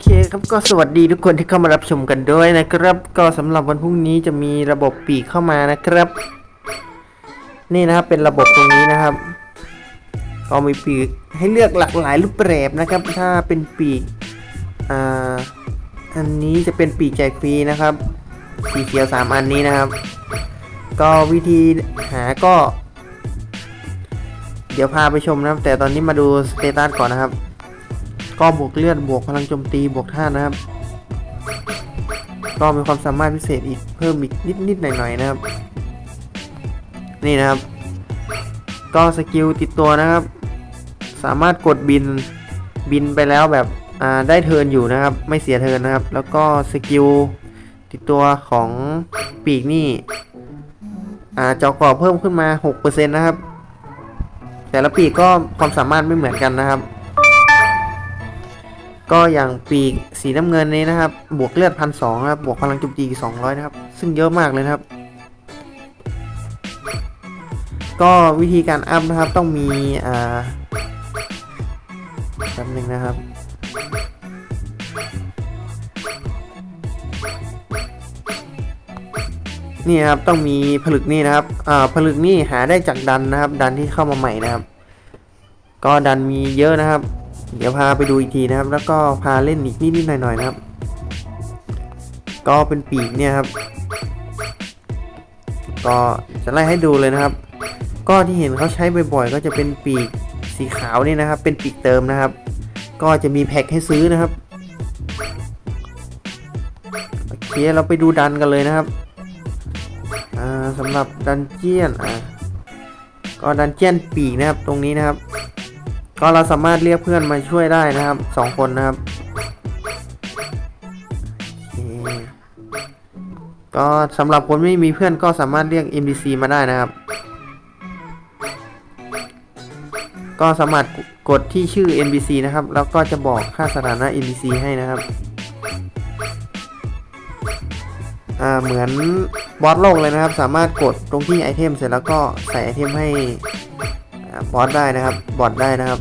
เคครับก็สวัสดีทุกคนที่เข้ามารับชมกันด้วยนะครับ ก็สำหรับวันพรุ่งนี้จะมีระบบปีกเข้ามานะครับ นี่นะครับเป็นระบบตรงนี้นะครับก็มีปีกให้เลือกหลากหลายรูปแบบนะครับ ถ้าเป็นปีกอ่าอันนี้จะเป็นปีกแจกฟรีนะครับสีเขียวสามอันนี้นะครับ ก็วิธีหาก็ เดี๋ยวพาไปชมนะครับ แต่ตอนนี้มาดูสเตตัสก่อนนะครับ ก็บวกเลือดบวกพลังโจมตีบวกท่านะครับ ก็มีความสามารถพิเศษอีกเพิ่มอีกนิดนิดๆหน่อยหน่อยๆนะครับ นี่นะครับ ก็สกิลติดตัวนะครับ สามารถกดบินบินไปแล้วแบบได้เทินอยู่นะครับ ไม่เสียเทินนะครับ แล้วก็สกิลติดตัวของปีกนี่จอกรอบเพิ่มขึ้นมา 6%นะครับ แต่ละปีกก็ความสามารถไม่เหมือนกันนะครับ ก็อย่างปีกสีน้ำเงินนี้นะครับ บวกเลือดพันสองครับ บวกพลังโจมตีสองร้อยนะครับ ซึ่งเยอะมากเลยนะครับ ก็วิธีการอัพนะครับต้องมีอ่าแป๊บหนึ่งนะครับนี่นะครับต้องมีผลึกนี่นะครับอ่าผลึกนี่หาได้จากดันนะครับ ดันที่เข้ามาใหม่นะครับ ก็ดันมีเยอะนะครับ เดี๋ยวพาไปดูอีกทีนะครับ แล้วก็พาเล่นอีกนิดๆหน่อยๆนะครับ ก็เป็นปีกเนี่ยครับ ก็จะไล่ให้ดูเลยนะครับ ก็ที่เห็นเขาใช้บ่อยๆ ก็จะเป็นปีกสีขาวนี่นะครับ เป็นปีกเติมนะครับ ก็จะมีแพ็คให้ซื้อนะครับโอเคเราไปดูดันกันเลยนะครับสำหรับดันเจียนอ่าก็ดันเจียนปีกนะครับตรงนี้นะครับ ก็เราสามารถเรียกเพื่อนมาช่วยได้นะครับสองคนนะครับ ก็สำหรับคนไม่มีเพื่อนก็สามารถเรียก MDC มาได้นะครับ ก็สามารถกดที่ชื่อ NPC นะครับ แล้วก็จะบอกค่าสถานะ NPC ให้นะครับอ่าเหมือนบอสโลกเลยนะครับ สามารถกดตรงที่ไอเทมเสร็จแล้วก็ใส่ไอเทมให้บอสได้นะครับ บอทได้นะครับ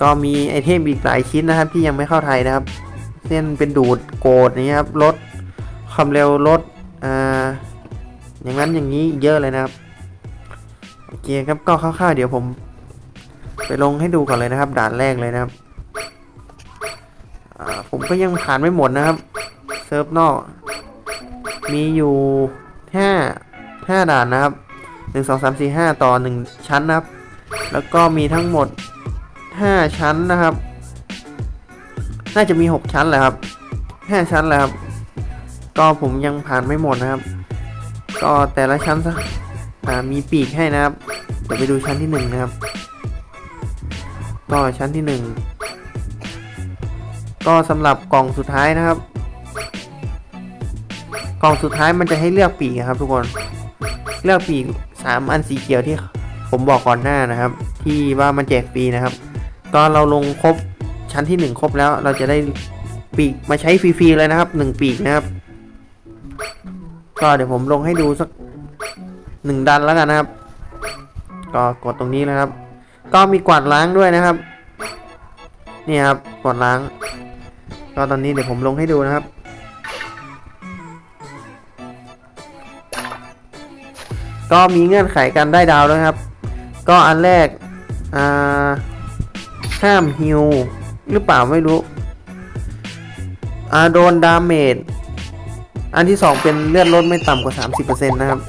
ก็มีไอเทมอีกหลายชิ้นนะครับ ที่ยังไม่เข้าไทยนะครับ เช่นเป็นดูดโกดนี้ครับลดความเร็วลดอ่าอย่างนั้นอย่างนี้เยอะเลยนะครับโอเคครับก็คร่าวๆเดี๋ยวผม ไปลงให้ดูก่อนเลยนะครับ ด่านแรกเลยนะครับผมก็ยังผ่านไม่หมดนะครับเซิร์ฟนอกมีอยู่ห้าห้าด่านนะครับหนึ่งสองสามสี่ห้าต่อหนึ่งชั้นนะครับ แล้วก็มีทั้งหมด ห้าชั้นนะครับ น่าจะมีหกชั้นแหละครับห้าชั้นแหละครับ ก็ผมยังผ่านไม่หมดนะครับ ก็แต่ละชั้นสักอ่ามีปีกให้นะครับเดี๋ยวไปดูชั้นที่หนึ่งนะครับ ก็ชั้นที่หนึ่งก็สำหรับกล่องสุดท้ายนะครับ กล่องสุดท้ายมันจะให้เลือกปีกครับ ทุกคน เลือกปีกสามอันสีเขียวที่ผมบอกก่อนหน้านะครับ ที่ว่ามันแจกฟรีนะครับ ก็เราลงครบชั้นที่หนึ่งครบแล้วเราจะได้ปีกมาใช้ฟรีๆเลยนะครับหนึ่งปีกนะครับ ก็เดี๋ยวผมลงให้ดูสักหนึ่งดันแล้วกันนะครับ ก็กดตรงนี้นะครับ ก็มีกวาดล้างด้วยนะครับ นี่ครับกวาดล้าง ก็ตอนนี้เดี๋ยวผมลงให้ดูนะครับก็มีเงื่อนไขการได้ดาวด้วยครับ ก็อันแรก อ่า ห้ามฮิวหรือเปล่าไม่รู้อ่าโดนดาเมจอันที่สองเป็นเลือดลดไม่ต่ำกว่า 30%นะครับ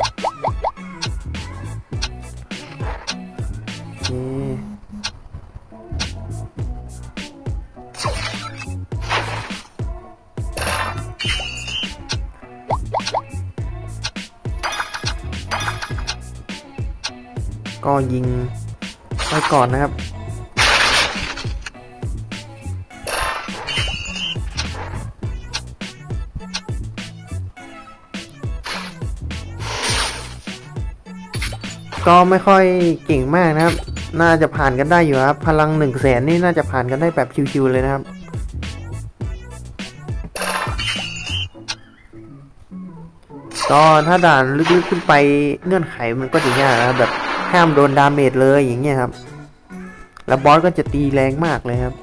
ก็ยิงไว้ก่อนนะครับ ก็ไม่ค่อยเก่งมากนะครับ น่าจะผ่านกันได้อยู่ครับ พลังหนึ่งแสนนี่น่าจะผ่านกันได้แบบชิวๆเลยนะครับ ก็ถ้าด่านลึกๆขึ้นไปเงื่อนไขมันก็จะยากนะครับแบบห้ามโดนดาเมจเลยอย่างเงี้ยครับ แล้วบอสก็จะตีแรงมากเลยครับ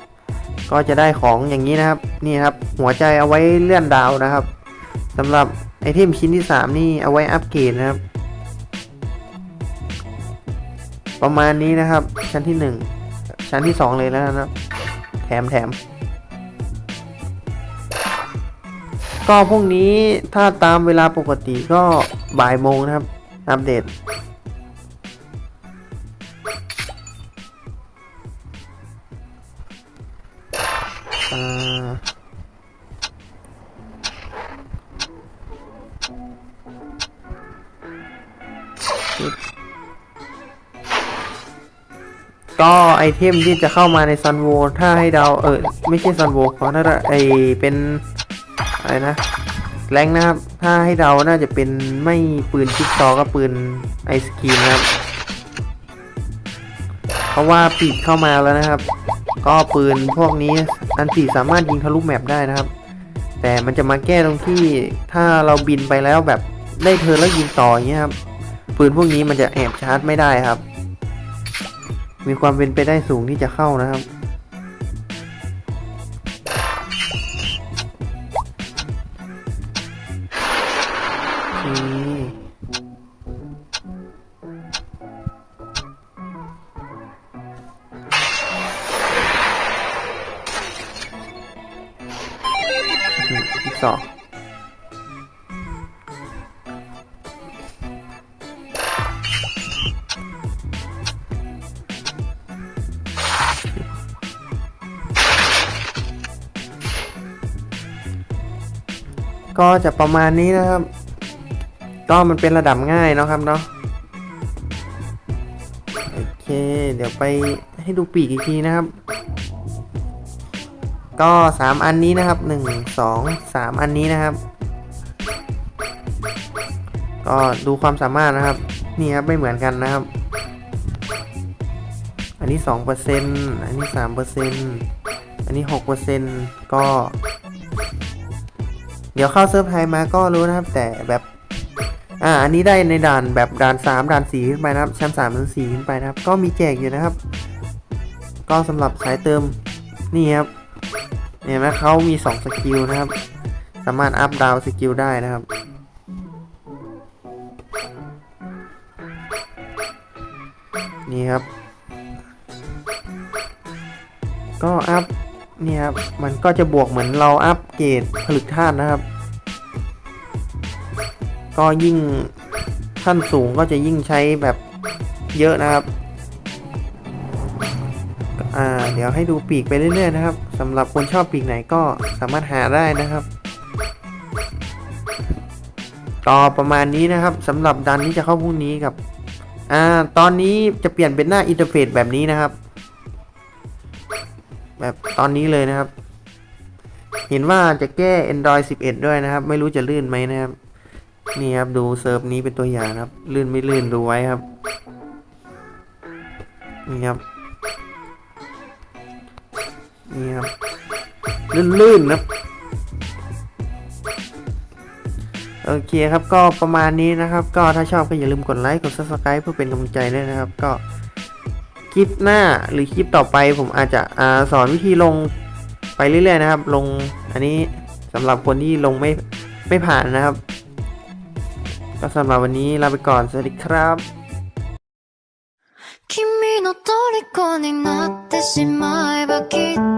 ก็จะได้ของอย่างนี้นะครับ นี่ครับ หัวใจเอาไว้เลื่อนดาวนะครับสำหรับไอเทมชิ้นที่ 3 นี่เอาไว้อัปเกรดนะครับ ประมาณนี้นะครับ ชั้นที่1ชั้นที่2เลยแล้วนะครับ แถมแถมก็พรุ่งนี้ถ้าตามเวลาปกติก็บ่ายโมงนะครับ อัปเดตอ่า ก็ไอเทมที่จะเข้ามาในซันโวถ้าให้เดาเออไม่ใช่ซันโวขอถ้าไอเป็นอะไรนะแรงนะครับ ถ้าให้เดาน่าจะเป็นไม่ปืนชิกซอก็ปืนไอสกรีมนะครับ เพราะว่าปีกเข้ามาแล้วนะครับ ก็ปืนพวกนี้อันตีสามารถยิงทะลุแมปได้นะครับ แต่มันจะมาแก้ตรงที่ถ้าเราบินไปแล้วแบบได้เธอแล้วยิงต่ออย่างเงี้ยครับปืนพวกนี้มันจะแอบชาร์จไม่ได้ครับ มีความเป็นไปได้สูงที่จะเข้านะครับโอเคอืมอีกสอง ก็จะประมาณนี้นะครับ ก็มันเป็นระดับง่ายเนาะครับเนาะโอเค เดี๋ยวไปให้ดูปีกอีกทีนะครับ ก็สามอันนี้นะครับหนึ่งสองสามอันนี้นะครับ ก็ดูความสามารถนะครับ นี่ครับไม่เหมือนกันนะครับ อันนี้สองเปอร์เซ็นอันนี้สามเปอร์เซ็นอันนี้หก เดี๋ยวเข้าเซิร์ฟไทยมาก็รู้นะครับ แต่แบบอ่าอันนี้ได้ในด่านแบบด่านสามด่านสี่ขึ้นไปนะครับชั้นสามชั้นสี่ขึ้นไปนะครับ ก็มีแจกอยู่นะครับ ก็สำหรับสายเติมนี่ครับเห็นไหมเขามีสองสกิลนะครับ สามารถอัพดาวสกิลได้นะครับนี่ครับ ก็อัพ เนี่ยครับมันก็จะบวกเหมือนเราอัพเกรดผลึกธาตุนะครับ ก็ยิ่งขั้นสูงก็จะยิ่งใช้แบบเยอะนะครับอ่าเดี๋ยวให้ดูปีกไปเรื่อยๆนะครับสำหรับคนชอบปีกไหนก็สามารถหาได้นะครับก็ประมาณนี้นะครับสำหรับดันที่จะเข้าพรุ่งนี้กับอ่าตอนนี้จะเปลี่ยนเป็นหน้าอินเทอร์เฟซแบบนี้นะครับ แบบตอนนี้เลยนะครับ เห็นว่าจะแก้ Android 11 ด้วยนะครับ ไม่รู้จะลื่นไหมนะครับ นี่ครับดูเซิร์ฟนี้เป็นตัวอย่างครับ ลื่นไม่ลื่นดูไว้ครับ นี่ครับ นี่ครับ ลื่นๆครับโอเคครับก็ประมาณนี้นะครับ ก็ถ้าชอบก็อย่าลืมกดไลค์กด subscribe เพื่อเป็นกำลังใจด้วยนะครับ ก็ ลิปหน้าหรือคลิปต่อไปผมอาจจะอาสอนวิธีลงไปเรื่อยๆนะครับ ลงอันนี้สำหรับคนที่ลงไม่ไม่ผ่านนะครับ ก็สำหรับวันนี้ลาไปก่อน สวัสดีครับ 君の虜になってしまえばきっ と